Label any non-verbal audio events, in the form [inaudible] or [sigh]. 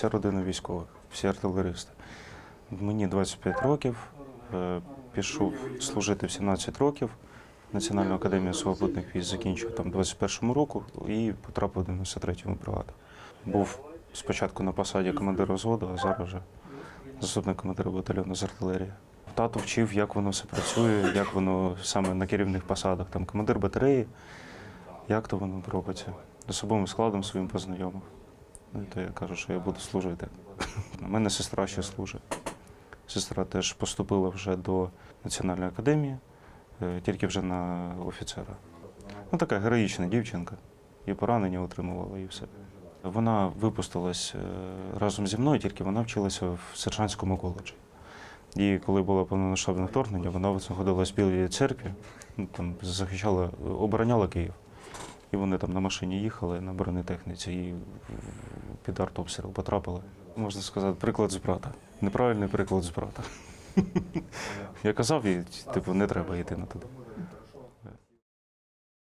вся родина військових, всі артилеристи. Мені 25 років, е, пішов служити в 17 років. Національну академію свободних військ закінчив там 21-му року і потрапив до 93-му бригаду. Був спочатку на посаді командира взводу, а зараз вже заступник командира батальйону з артилерії. Тато вчив, як воно все працює, як воно саме на керівних посадах, там командир батареї, як то воно робиться. Особовим складом своїм познайомив. То я кажу, що я буду служити. У мене сестра ще служить. Сестра теж поступила вже до Національної академії, е, тільки вже на офіцера. Ну, така героїчна дівчинка. І поранення отримувала, і все. Вона випустилась е, разом зі мною, тільки вона вчилася в сержантському коледжі. І коли було повномасштабне вторгнення, вона знаходилась в Білій церкві, ну, там захищала, обороняла Київ. І вони там на машині їхали на бронетехніці і під артобстріл потрапили. Можна сказати, приклад з брата. Неправильний приклад з брата. [laughs] Я казав їй, типу, не треба йти на туди.